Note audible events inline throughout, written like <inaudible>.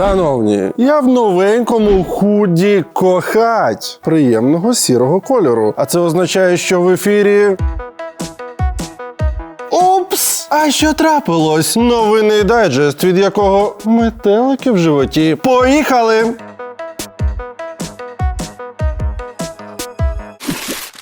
Шановні, я в новенькому худі кохать приємного сірого кольору. А це означає, що в ефірі. Упс! А що трапилось? Новинний дайджест, від якого метелики в животі. Поїхали!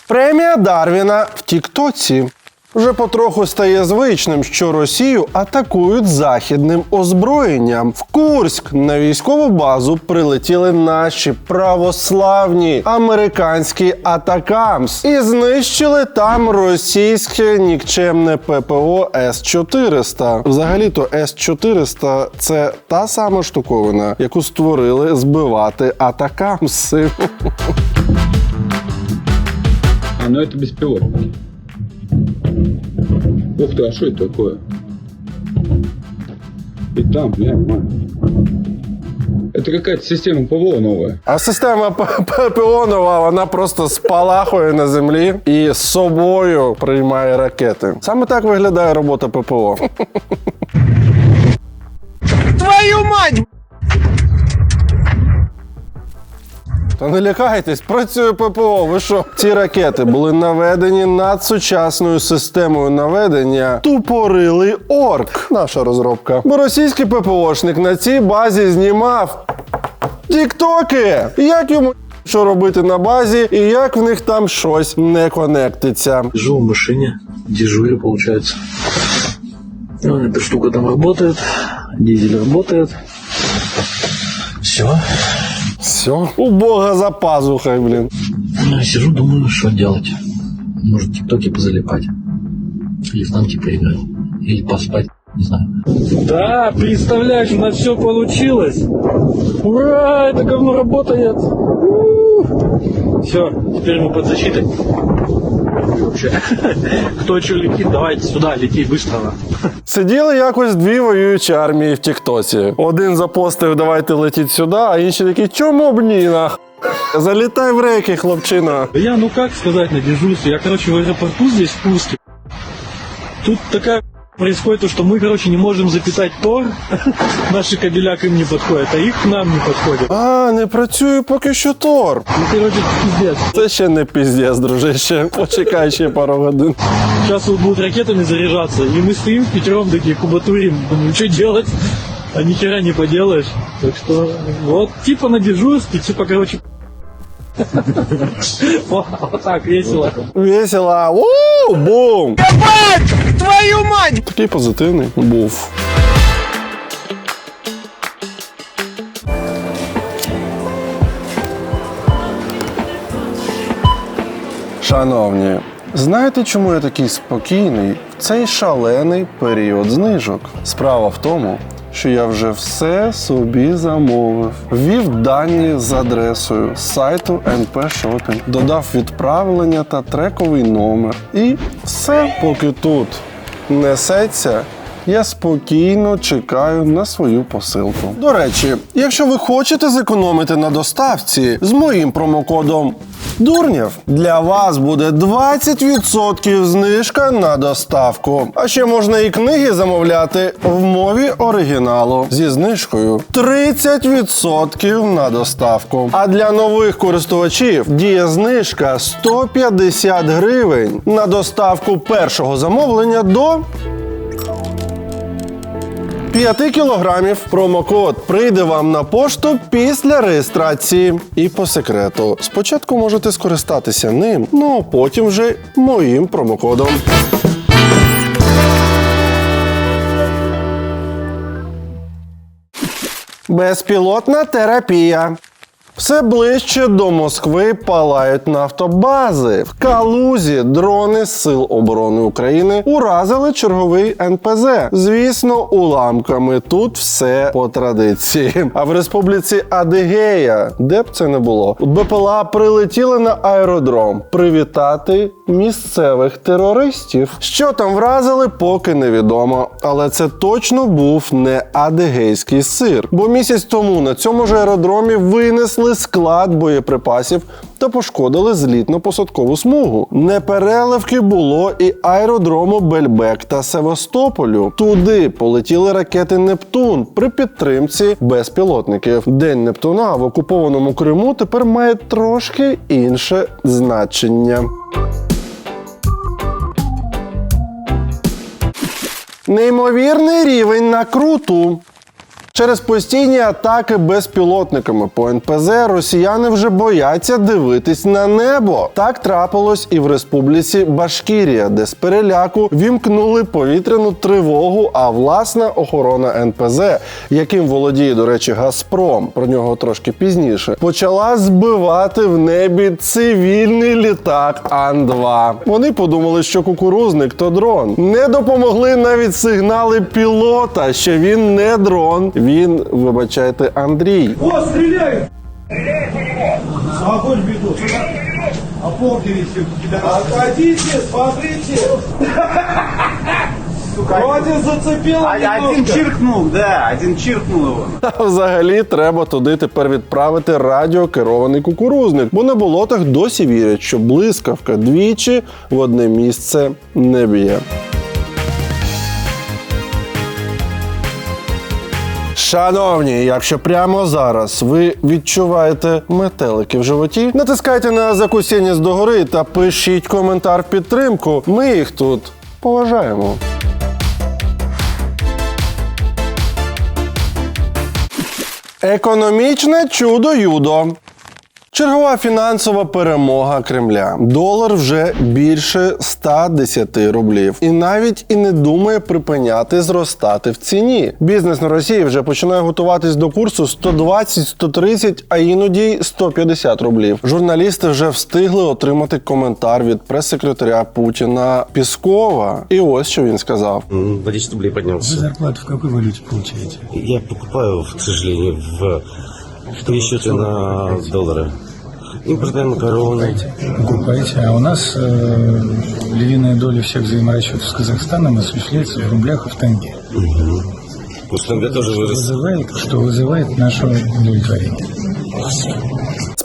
Премія Дарвіна в Тіктоці. Вже потроху стає звичним, що Росію атакують західним озброєнням. В Курськ на військову базу прилетіли наші православні американські атакамс і знищили там російське нікчемне ППО С-400. Взагалі-то С-400 – це та сама штуковина, яку створили збивати атакамси. <laughs> А, ну это беспилотники. Ух ты, а что это такое? И там, глянь, мам. Это какая-то система ПВО новая. А система П- ППО нова, вона просто спалахує на землі і з собою приймає ракети. Саме так виглядає робота ППО. Твою мать! Та не лякайтесь, працює ППО. Ви що? Ці ракети були наведені над сучасною системою наведення тупорилий орк. Наша розробка. Бо російський ППОшник на цій базі знімав тіктоки. Як йому що робити на базі, і як в них там щось не конектиться. Сижу в машине, дежурю, получается. Ну, Эта штука там работает, дизель работает. Все. Все. У Бога за пазухой, блін. Ну, сижу, думаю, что делать. Может, тиктоки позалипать. Или в танки поиграть. Или поспать, не знаю. Да, представляешь, у нас все получилось. Ура, это говно работает. Все, теперь мы под защитой. Вообще. <laughs> Кто что летит, давайте сюда, лети быстро. Сиділи якось дві воюючі армії в Тіктоці. Один запостив давайте летіть сюди, а інші такі, чому б ні нах? Залітай в реки, хлопчина. Да я, ну как сказать, на дежурстве. Я, короче, в аэропорту здесь, в Курске. Тут такая происходит то, что мы, короче, не можем запитать Тор. <laughs> Наши кабеля к им не подходят, а их к нам не подходят. А, не працює поки що Тор. Ну, короче, пиздец. Це ще не піздець, дружище. Почекай ще пару годин. Сейчас вот будут ракетами заряжаться, и мы стоим пятером такие кубатурим. Думаю, что делать? А ни хера не поделаешь. Так что вот типа на дежурстве, типа, короче, <laughs> вот так весело. Весело. У, бум! Твою мать! Такий позитивний був. Шановні, знаєте, чому я такий спокійний в цей шалений період знижок? Справа в тому, що я вже все собі замовив. Ввів дані з адресою сайту NP Shopping, додав відправлення та трековий номер. І все, поки тут несеться. Я спокійно чекаю на свою посилку. До речі, якщо ви хочете зекономити на доставці з моїм промокодом Дурнєв, для вас буде 20% знижка на доставку. А ще можна і книги замовляти в мові оригіналу зі знижкою 30% на доставку. А для нових користувачів діє знижка 150 гривень на доставку першого замовлення до 5 кілограмів промокод прийде вам на пошту після реєстрації. І по секрету, спочатку можете скористатися ним, ну а потім вже моїм промокодом. Безпілотна терапія. Все ближче до Москви палають нафтобази. В Калузі дрони Сил оборони України уразили черговий НПЗ. Звісно, уламками тут все по традиції. А в республіці Адигея, де б це не було, БПЛА прилетіли на аеродром привітати місцевих терористів. Що там вразили, поки невідомо. Але це точно був не адигейський сир. Бо місяць тому на цьому ж аеродромі винесли підпалили склад боєприпасів та пошкодили злітно-посадкову смугу. Непереливки було і аеродрому Бельбек та Севастополю. Туди полетіли ракети Нептун при підтримці безпілотників. День Нептуна в окупованому Криму тепер має трошки інше значення. Неймовірний рівень накруту. Через постійні атаки безпілотниками по НПЗ росіяни вже бояться дивитись на небо. Так трапилось і в республіці Башкірія, де з переляку вімкнули повітряну тривогу. А власна охорона НПЗ, яким володіє, до речі, Газпром, про нього трошки пізніше, почала збивати в небі цивільний літак Ан-2. Вони подумали, що кукурузник то дрон. Не допомогли навіть сигнали пілота, що він не дрон. Він, вибачайте, Андрій. О, стреляют! Огонь ведут. Опомнились, Отходите, смотрите! Вроде зацепило Один чиркнул, да, один чиркнул его. А взагалі треба туди тепер відправити радіокерований кукурузник, бо на болотах досі вірять, що блискавка двічі в одне місце не б'є. Шановні, якщо прямо зараз ви відчуваєте метелики в животі, натискайте на закусіння з догори та пишіть коментар підтримку. Ми їх тут поважаємо. Економічне чудо юдо. Чергова фінансова перемога Кремля. Долар вже більше 110 рублів, і навіть і не думає припиняти зростати в ціні. Бізнес на Росії вже починає готуватись до курсу 120, 130, а іноді й 150 рублів. Журналісти вже встигли отримати коментар від прес-секретаря Путіна Піскова. І ось що він сказав. На 10 рублей поднялся. Зарплату в какой валюте получаете? Я покупаю, к сожалению, в пересчете на доллары. Импортные макароны. Покупаете. А у нас э, львиная доля всех взаиморасчетов с Казахстаном осуществляется в рублях и в тенге. Курс тенге тоже вырос. Вызывает, что вызывает наше удовлетворение.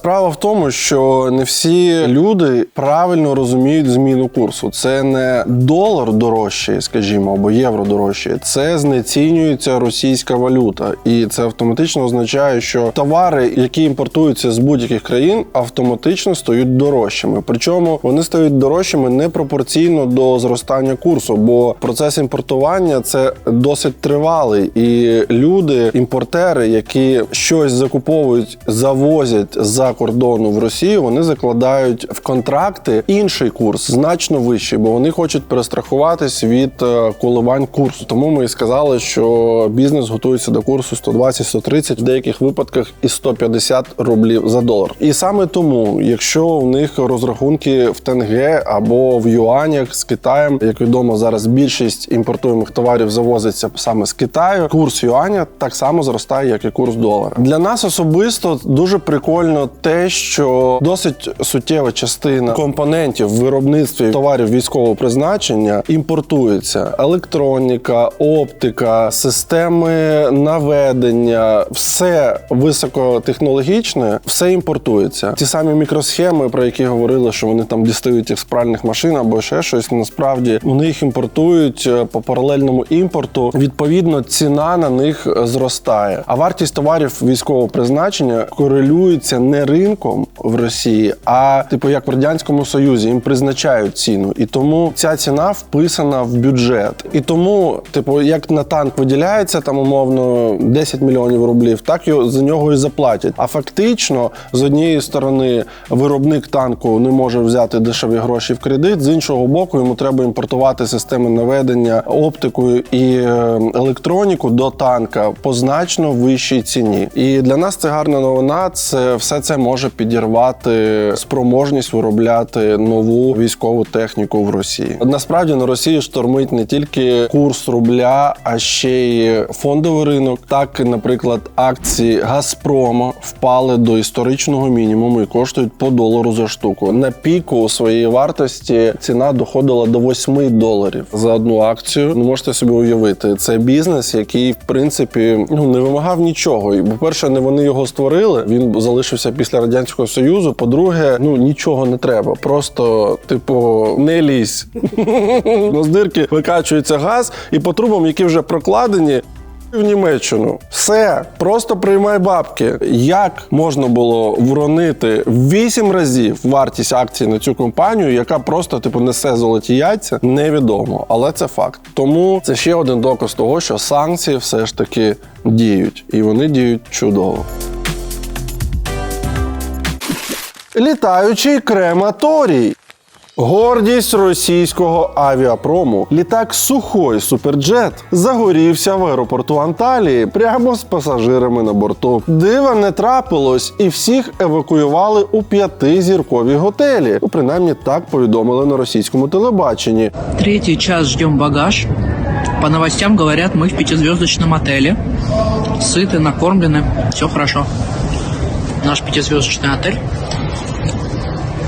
Справа в тому, що не всі люди правильно розуміють зміну курсу. Це не долар дорожчий, скажімо, або євро дорожчий. Це знецінюється російська валюта, і це автоматично означає, що товари, які імпортуються з будь-яких країн, автоматично стають дорожчими. Причому вони стають дорожчими не пропорційно до зростання курсу, бо процес імпортування це досить тривалий, і люди, імпортери, які щось закуповують, завозять за кордону в Росію, вони закладають в контракти інший курс, значно вищий, бо вони хочуть перестрахуватись від е, коливань курсу. Тому ми і сказали, що бізнес готується до курсу 120-130, в деяких випадках і 150 рублів за долар. І саме тому, якщо в них розрахунки в тенге або в юанях з Китаєм, як відомо, зараз більшість імпортуємих товарів завозиться саме з Китаю. Курс юаня так само зростає, як і курс долара. Для нас особисто дуже прикольно те, що досить суттєва частина компонентів в виробництві товарів військового призначення імпортується: електроніка, оптика, системи наведення, все високотехнологічне, все імпортується. Ті самі мікросхеми, про які говорили, що вони там дістають їх з пральних машин або ще щось. Насправді вони їх імпортують е, по паралельному імпорту. Відповідно, ціна на них зростає. А вартість товарів військового призначення корелюється не ринком в Росії, а типу як в радянському союзі їм призначають ціну, і тому ця ціна вписана в бюджет. І тому, типу, як на танк виділяється там умовно 10 мільйонів рублів, так його за нього і заплатять. А фактично, з однієї сторони, виробник танку не може взяти дешеві гроші в кредит, з іншого боку, йому треба імпортувати системи наведення, оптику і е, електроніку до танка по значно вищій ціні. І для нас це гарна новина. Це все це може підірвати спроможність виробляти нову військову техніку в Росії. Насправді на Росії штормить не тільки курс рубля, а ще й фондовий ринок. Так, наприклад, акції Газпрома впали до історичного мінімуму і коштують по долару за штуку. На піку своєї вартості ціна доходила до 8 доларів за одну акцію. Ну можете собі уявити, це бізнес, який в принципі ну не вимагав нічого. І по-перше, не вони його створили. Він залишився після радянського союзу. По-друге, ну нічого не треба. Просто, типу, не лізь. <laughs> На здирки викачується газ, і по трубам, які вже прокладені. В Німеччину все просто приймай бабки. Як можна було вронити в 8 разів вартість акцій на цю компанію, яка просто типу несе золоті яйця, невідомо, але це факт. Тому це ще один доказ того, що санкції все ж таки діють, і вони діють чудово. Літаючий крематорій. Гордість російського авіапрому. Літак Сухой Суперджет загорівся в аеропорту Анталії прямо з пасажирами на борту. Дива не трапилось, і всіх евакуювали у п'ятизіркові готелі. Ну, принаймні так повідомили на російському телебаченні. Третий час ждем багаж. По новостям говорят, мы в пятизвездочном отеле. Сыты, накормлены, все хорошо. Наш пятизвездочный отель.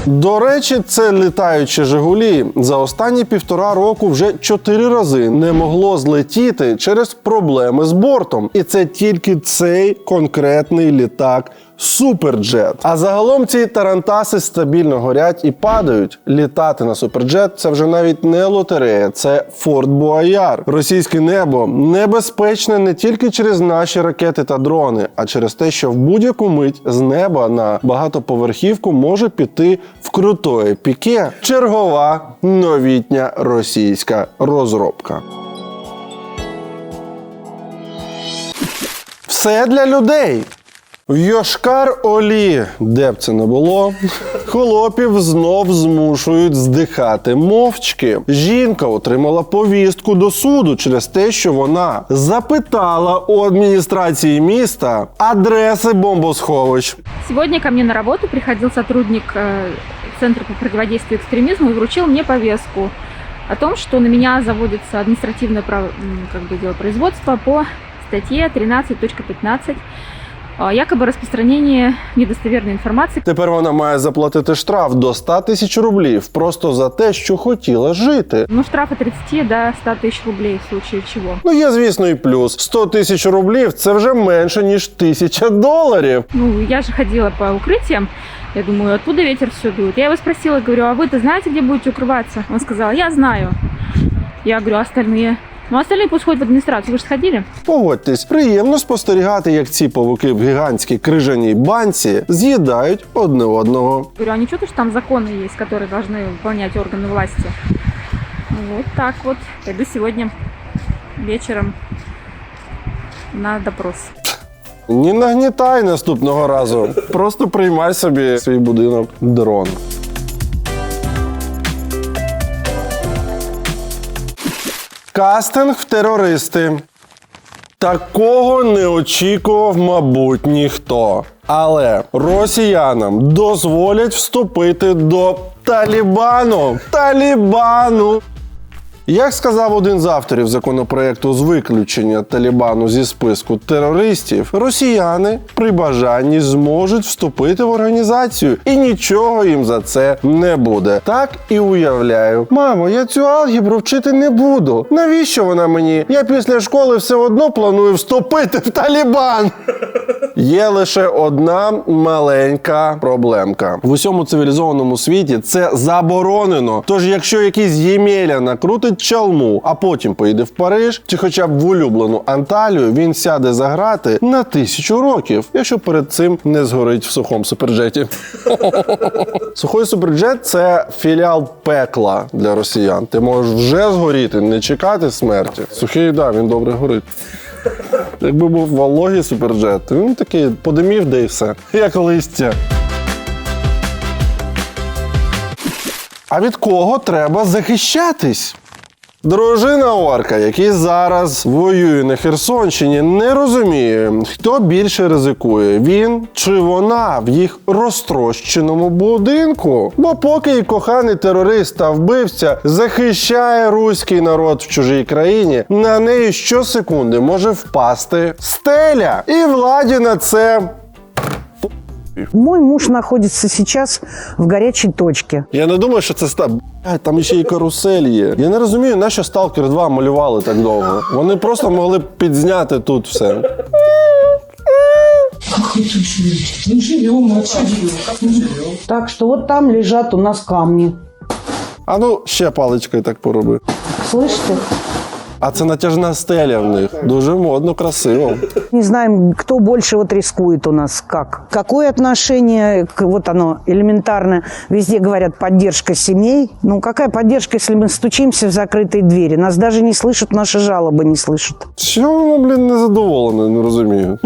До речі, це літаючі Жигулі за останні півтора року вже чотири рази не могло злетіти через проблеми з бортом. І це тільки цей конкретний літак. Суперджет. А загалом ці тарантаси стабільно горять і падають. Літати на суперджет це вже навіть не лотерея, це Форт Буаяр. Російське небо небезпечне не тільки через наші ракети та дрони, а через те, що в будь-яку мить з неба на багатоповерхівку може піти в крутое піке. Чергова новітня російська розробка. Все для людей. В Йошкар Олі, де б це не було, хлопів знов змушують здихати мовчки. Жінка отримала повістку до суду через те, що вона запитала у адміністрації міста адреси бомбосховищ. Сегодня ко мне на работу приходил сотрудник э, Центра по противодействию экстремизму и вручил мне повестку о том, что на меня заводится административное право- м, как бы, дело производства по статье 13.15 а, якобы распространение недостоверной информации, Тепер вона має заплатити штраф до 100 тисяч рублів просто за те, що хотіла жити. ну, штраф от 30 до 100 тысяч рублей в случае чего. Ну є, звісно, і плюс. 100 тисяч рублів це вже менше ніж тисяча доларів. Ну, я же ходила по укрытиям, я думаю, оттуда ветер все дует. Я его спросила, говорю, а вы-то знаете, где будете укрываться? Он сказал, я знаю. Я говорю, а остальные? Ну, остальные пусть ходят в администрацию, вы же сходили? Погодьтесь, приємно спостерігати, як ці павуки в гігантській крижаній банці з'їдають одне одного. Говорю, а не чудо, что там законы есть, которые должны выполнять органы власти? Ну, Вот так вот. Пойду сегодня вечером на допрос. Не нагнітай наступного разу. Просто приймай собі свій будинок дрон. Кастинг в терористи. Такого не очікував, мабуть, ніхто. Але росіянам дозволять вступити до Талібану. Талібану. Як сказав один з авторів законопроекту з виключення Талібану зі списку терористів, росіяни при бажанні зможуть вступити в організацію, і нічого їм за це не буде. Так і уявляю. Мамо, я цю алгебру вчити не буду. Навіщо вона мені? Я після школи все одно планую вступити в Талібан. <laughs> Є лише одна маленька проблемка. В усьому цивілізованому світі це заборонено. Тож, якщо якийсь Ємеля накрутить чалму, а потім поїде в Париж, чи хоча б в улюблену Анталію, він сяде за грати на тисячу років, якщо перед цим не згорить в сухому суперджеті. <laughs> Сухой суперджет це філіал пекла для росіян. Ти можеш вже згоріти, не чекати смерті. Сухий, да, він добре горить. Якби був вологий суперджет, він такий подимів, де і все. <laughs> Як листя. А від кого треба захищатись? Дружина орка, який зараз воює на Херсонщині, не розуміє, хто більше ризикує: він чи вона в їх розтрощеному будинку. Бо поки її коханий терорист та вбивця захищає руський народ в чужій країні, на неї щосекунди може впасти стеля. І владі на це Мой муж находится сейчас в горячей точке. Я не думаю, що це ста. Блядь, Там ще й карусель є. Я не розумію, на що Сталкер 2 малювали так довго. Вони просто могли б підзняти тут все. Так что вот там лежат у нас камни. А ну ще паличкою так пороби. Слышите? А це натяжна стеля в них. Дуже модно, красиво. Не знаем, кто больше вот рискует у нас как. Какое отношение, к, вот оно элементарно, везде говорят поддержка семей. Ну какая поддержка, если мы стучимся в закрытые двери? Нас даже не слышат, наши жалобы не слышат. Чого воно, блін, не задоволене, не розумію.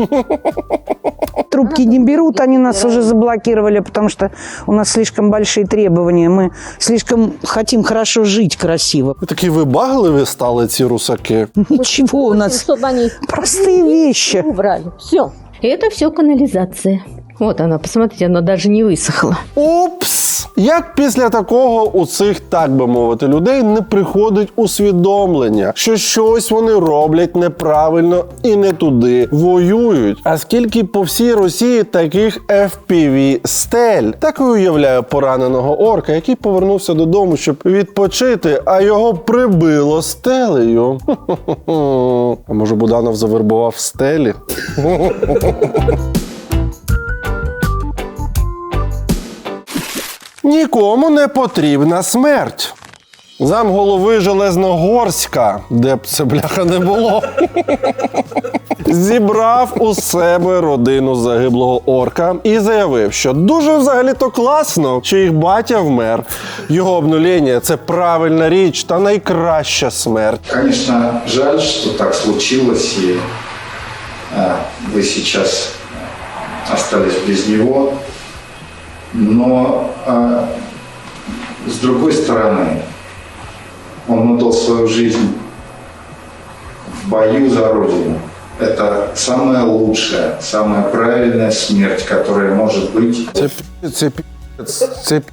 Трубки не берут, они нас уже заблокировали, потому что у нас слишком большие требования. Мы слишком хотим хорошо жить красиво. Ви такі вибагливі стали ці русаки. Ничего у нас Чтобы они простые вещи. убрали. Все. Это все канализация. Вот она, посмотрите, она даже не высохла. Упс! Як після такого у цих, так би мовити, людей не приходить усвідомлення, що щось вони роблять неправильно і не туди воюють. А скільки по всій Росії таких FPV стель, так і уявляю пораненого орка, який повернувся додому, щоб відпочити, а його прибило стелею. <laughs> А може Буданов завербував стелі? <laughs> Нікому не потрібна смерть. Замголови Железногорська, де б це бляха не було, зібрав у себе родину загиблого орка і заявив, що дуже взагалі-то класно, що їх батя вмер. Його обнуління це правильна річ та найкраща смерть. Конечно, жаль, что так случилось, и а, вы сейчас остались без него. Но а, с другой стороны, он отдал свою жизнь в бою за Родину. Это самая лучшая, самая правильная смерть, которая может быть. Це пі- це пі***ць,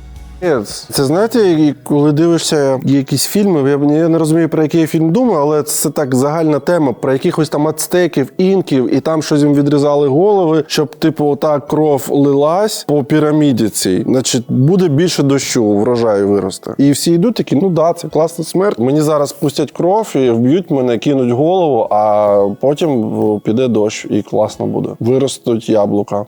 це знаєте, коли дивишся якісь фільми, я, не розумію, про який фільм думаю, але це так загальна тема про якихось там ацтеків, інків, і там щось їм відрізали голови, щоб, типу, ота кров лилась по піраміді цій. Значить, буде більше дощу, врожаю виросте. І всі йдуть такі, ну да, це класна смерть. Мені зараз пустять кров і вб'ють мене, кинуть голову, а потім піде дощ, і класно буде. Виростуть яблука.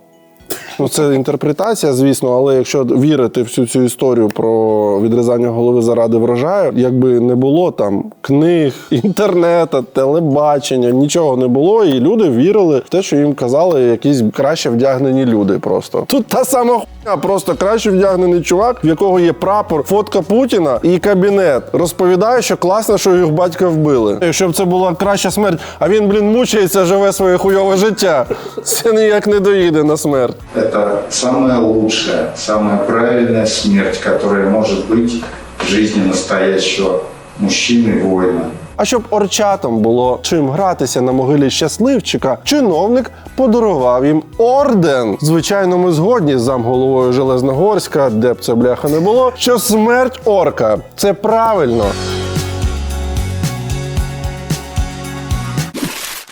Ну, це інтерпретація, звісно, але якщо вірити всю цю історію про відрізання голови заради врожаю, якби не було там книг, <laughs> інтернету, телебачення, нічого не було, і люди вірили в те, що їм казали якісь краще вдягнені люди. Просто тут та сама хуйня, просто краще вдягнений чувак, в якого є прапор, фотка Путіна і кабінет. Розповідає, що класно, що їх батька вбили. Якщо б це була краща смерть, а він, блін, мучається, живе своє хуйове життя. Це ніяк не доїде на смерть. Это самая лучшая, самая правильная смерть, которая может быть в жизни настоящего мужчины-воина. А щоб орчатам було чим гратися на могилі щасливчика, чиновник подарував їм орден. Звичайно, ми згодні з замголовою Железногорська, де б це бляха не було, що смерть орка це правильно.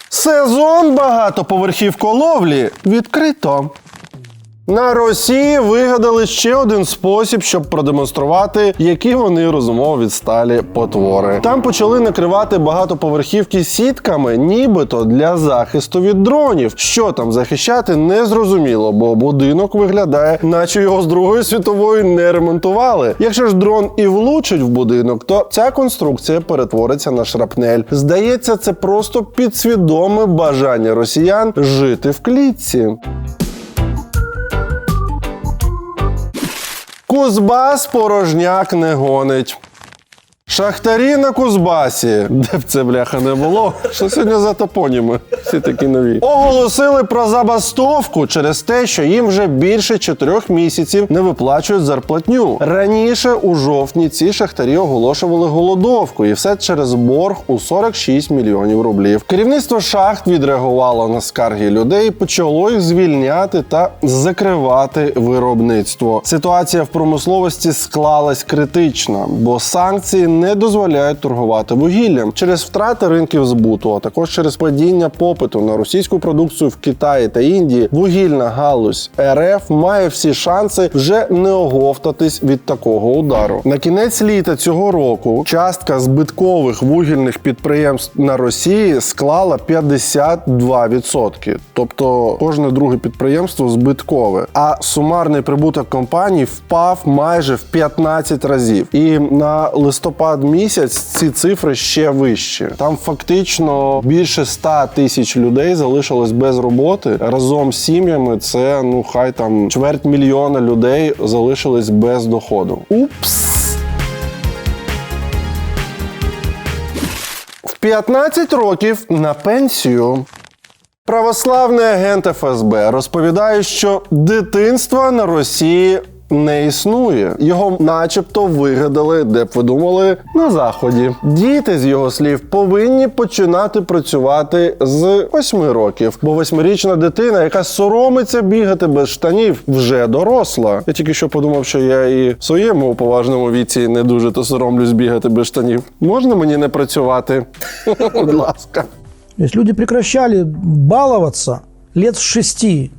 Сезон багатоповерхівколовлі відкрито. На Росії вигадали ще один спосіб, щоб продемонструвати, які вони розумово відсталі потвори. Там почали накривати багатоповерхівки сітками, нібито для захисту від дронів. Що там захищати, не зрозуміло, бо будинок виглядає, наче його з Другої світової не ремонтували. Якщо ж дрон і влучить в будинок, то ця конструкція перетвориться на шрапнель. Здається, це просто підсвідоме бажання росіян жити в клітці. Кузбас порожняк не гонить. Шахтарі на Кузбасі, де б це бляха не було. Що сьогодні за топоніми? Всі такі нові. Оголосили про забастовку через те, що їм вже більше чотирьох місяців не виплачують зарплатню. Раніше у жовтні ці шахтарі оголошували голодовку, і все через борг у 46 мільйонів рублів. Керівництво шахт відреагувало на скарги людей, почало їх звільняти та закривати виробництво. Ситуація в промисловості склалась критично, бо санкції не дозволяють торгувати вугіллям через втрати ринків збуту, а також через падіння попиту на російську продукцію в Китаї та Індії. Вугільна галузь РФ має всі шанси вже не оговтатись від такого удару. На кінець літа цього року частка збиткових вугільних підприємств на Росії склала 52%. Тобто кожне друге підприємство збиткове. А сумарний прибуток компаній впав майже в 15 разів. І на листопад місяць ці цифри ще вищі. Там фактично більше 100 тисяч людей залишилось без роботи. Разом з сім'ями це ну хай там чверть мільйона людей залишились без доходу. Упс. В 15 років на пенсію. Православний агент ФСБ розповідає, що дитинства на Росії не існує. Його, начебто, вигадали, де б ви думали, на заході. Діти, з його слів, повинні починати працювати з 8 років, бо восьмирічна дитина, яка соромиться бігати без штанів, вже доросла. Я тільки що подумав, що я і в своєму поважному віці не дуже то соромлюсь бігати без штанів. Можна мені не працювати? <laughs> Будь ласка. То есть люди прекращали баловаться лет с шести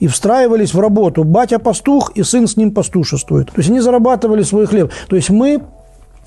и встраивались в работу. Батя пастух и сын с ним пастушествует. То есть они зарабатывали свой хлеб. То есть мы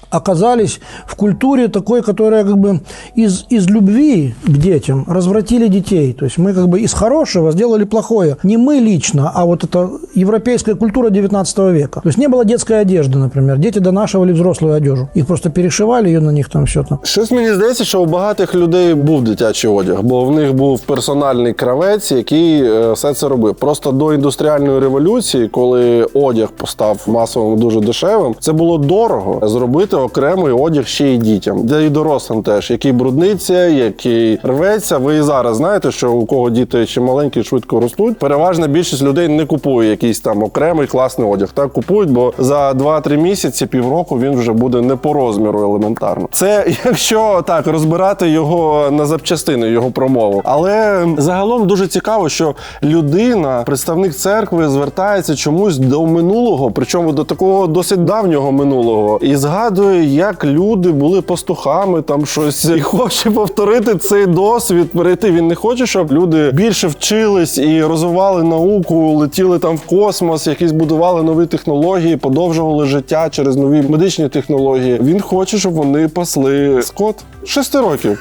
оказались в культуре такой, которая как бы из, из любви к детям развратили детей. То есть мы как бы из хорошего сделали плохое. Не мы лично, а вот это европейская культура 19 века. То есть не было детской одежды, например. Дети донашивали взрослую одежду. Их просто перешивали ее на них там все там. Щось мені здається, що у багатих людей був дитячий одяг, бо в них був персональний кравець, який е, все це робив. Просто до індустріальної революції, коли одяг постав масовим дуже дешевим, це було дорого зробити окремий одяг ще й дітям, де і дорослим теж, який брудниться, який рветься. Ви і зараз знаєте, що у кого діти ще маленькі, швидко ростуть. Переважна більшість людей не купує якийсь там окремий класний одяг. Так купують, бо за 2-3 місяці, півроку він вже буде не по розміру елементарно. Це <laughs> якщо так розбирати його на запчастини, його промову. Але загалом дуже цікаво, що людина, представник церкви, звертається чомусь до минулого, причому до такого досить давнього минулого, і згадує, як люди були пастухами, там щось і хоче повторити цей досвід. Перейти. Він не хоче, щоб люди більше вчились і розвивали науку, летіли там в космос, якісь будували нові технології, подовжували життя через нові медичні технології. Він хоче, щоб вони пасли скот шести років.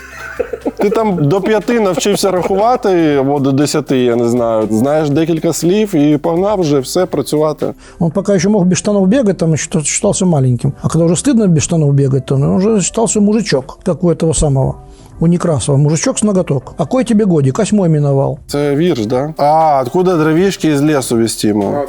Ти там до п'яти навчився рахувати або до десяти, я не знаю. Знаєш декілька слів і погнав вже все працювати. Он пока еще мог без штанов бегать, там считался маленьким. А когда уже стыдно без штанов бегать, то он уже считался мужичок, как у этого самого. У Некрасова. Мужичок с ноготок. А кой тебе годик? Осьмой миновал. Це вірш, да? А, откуда дровішки із лісу вестимо?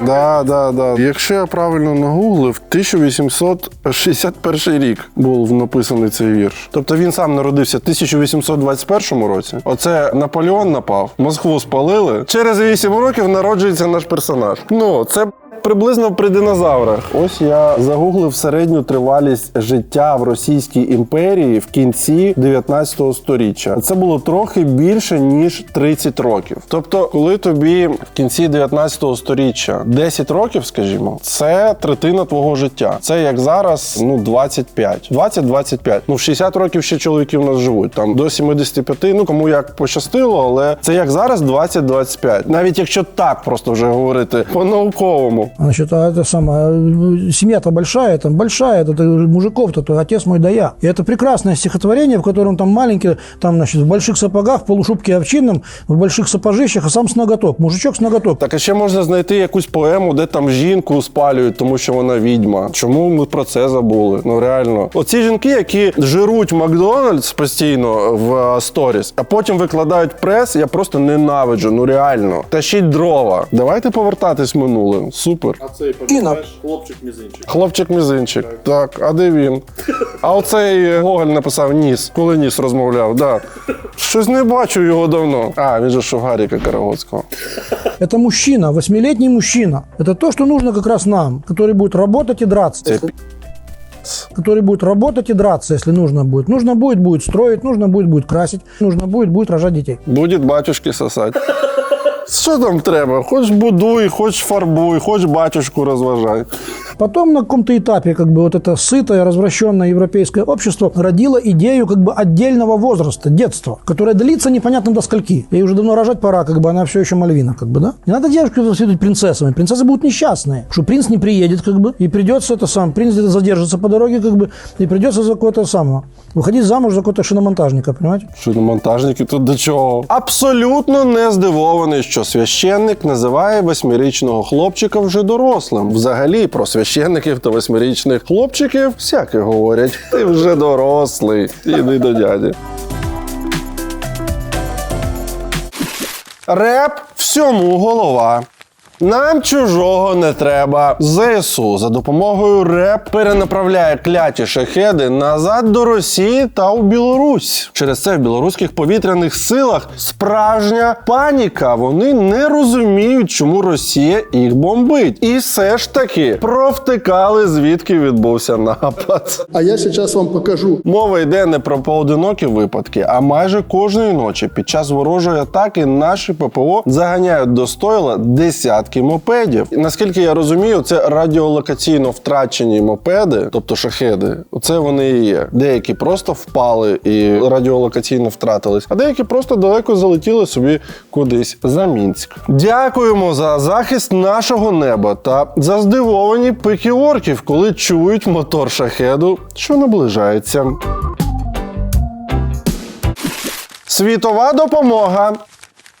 Да, да, да. Якщо я правильно нагуглив, 1861 рік був написаний цей вірш. Тобто він сам народився в 1821 році. Оце Наполеон напав, Москву спалили. Через 8 років народжується наш персонаж. Ну, це. Приблизно при динозаврах. Ось я загуглив середню тривалість життя в Російській імперії в кінці 19 століття. Це було трохи більше ніж 30 років. Тобто, коли тобі в кінці 19 століття 10 років, скажімо, це третина твого життя. Це як зараз, ну 25. 20-25. Ну в 60 років ще чоловіки в нас живуть. Там до 75, ну кому як пощастило, але це як зараз 20-25. Навіть якщо так просто вже говорити по-науковому. Значит, а это самое, семья-то большая, там большая, это мужиков-то, то отец мой да я. И это прекрасное стихотворение, в котором там маленький, там, значит, в больших сапогах, в полушубке овчинном, в больших сапожищах, а сам с ноготок, мужичок с ноготок. Так а ще можна знайти якусь поему, де там жінку спалюють, тому що вона відьма. Чому ми про це забули? Ну реально, оці жінки, які жируть Макдональдс постійно в е, сторіс, а потім викладають прес, я просто ненавиджу. Ну реально, тащіть дрова. Давайте повертатись в минуле. Супер. Супер. А цей пам'ятаєш хлопчик мізинчик. Хлопчик мізинчик. Так, а де він? А оцей Гоголь написав ніс, коли ніс розмовляв. Да. Щось не бачу його давно. А, він же ж у Гаріка Карагоцького. Это мужчина, восьмилетний мужчина. Это то, что нужно как раз нам, который будет работать и драться. Це пі- Который будет работать и драться, если нужно будет. Нужно будет, будет строить, нужно будет, будет красить, нужно будет, будет рожать детей. Буде батюшки сосати. Що там треба? Хоч будуй, хоч фарбуй, хоч батюшку розважай. Потом на каком-то этапе как бы вот это сытое, развращенное европейское общество родило идею как бы отдельного возраста, детства, которое длится непонятно до скольки. Ей уже давно рожать пора, как бы она все еще Мальвина, как бы, да? Не надо девушку воспитывать принцессами. Принцессы будут несчастные, что принц не приедет, как бы, и придется это сам, принц где-то задержится по дороге, как бы, и придется за какого-то самого. Выходить замуж за какого-то шиномонтажника, понимаете? Що на монтажники тут до чого? Абсолютно не здивований, що священник називає восьмирічного хлопчика вже дорослим. Взагалі про священників та восьмирічних хлопчиків всяке говорять. Ти вже дорослий. Іди до дяді. Реп всьому голова. Нам чужого не треба. ЗСУ за допомогою РЕП перенаправляє кляті шахеди назад до Росії та у Білорусь. Через це в білоруських повітряних силах справжня паніка. Вони не розуміють, чому Росія їх бомбить. І все ж таки провтикали, звідки відбувся напад. А я сейчас вам покажу. Мова йде не про поодинокі випадки, а майже кожної ночі під час ворожої атаки наші ППО заганяють до стойла десятки мопедів. І, наскільки я розумію, це радіолокаційно втрачені мопеди, тобто шахеди. Оце вони і є. Деякі просто впали і радіолокаційно втратились, а деякі просто далеко залетіли собі кудись за Мінськ. Дякуємо за захист нашого неба та за здивовані пики орків, коли чують мотор шахеду, що наближається. Світова допомога.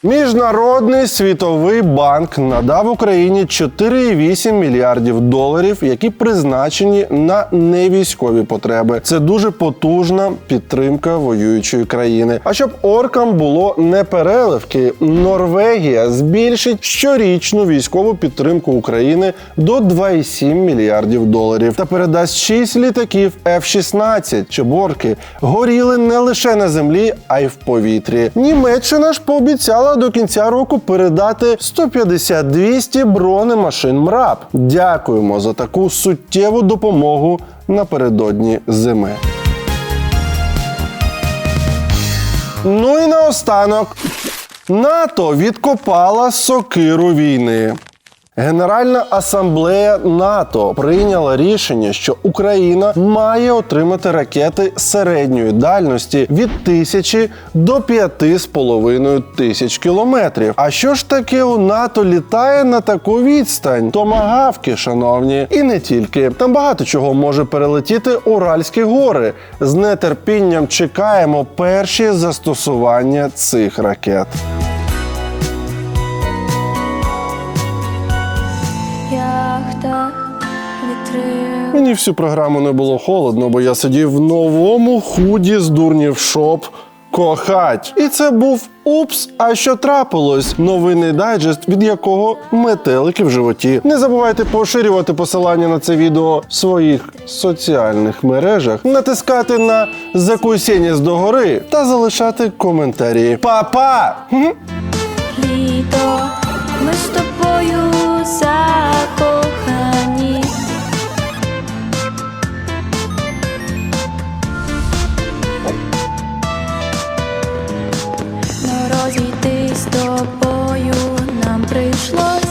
Міжнародний світовий банк надав Україні 4,8 мільярдів доларів, які призначені на невійськові потреби. Це дуже потужна підтримка воюючої країни. А щоб оркам було не переливки, Норвегія збільшить щорічну військову підтримку України до 2,7 мільярдів доларів та передасть 6 літаків F-16, щоб орки горіли не лише на землі, а й в повітрі. Німеччина ж пообіцяла до кінця року передати 150-200 бронемашин МРАП. Дякуємо за таку суттєву допомогу напередодні зими. Ну і наостанок. НАТО відкопала сокиру війни. Генеральна асамблея НАТО прийняла рішення, що Україна має отримати ракети середньої дальності від тисячі до п'яти з половиною тисяч кілометрів. А що ж таке у НАТО літає на таку відстань? Томагавки, шановні, і не тільки. Там багато чого може перелетіти Уральські гори. З нетерпінням чекаємо перші застосування цих ракет. Мені всю програму не було холодно, бо я сидів в новому худі з дурнів шоп. Кохать. І це був Упс, а що трапилось? Новинний дайджест, від якого метелики в животі. Не забувайте поширювати посилання на це відео в своїх соціальних мережах, натискати на закусіння з догори та залишати коментарі. Па-па! Літо, ми з тобою закохані. розійтись з тобою, нам прийшлось.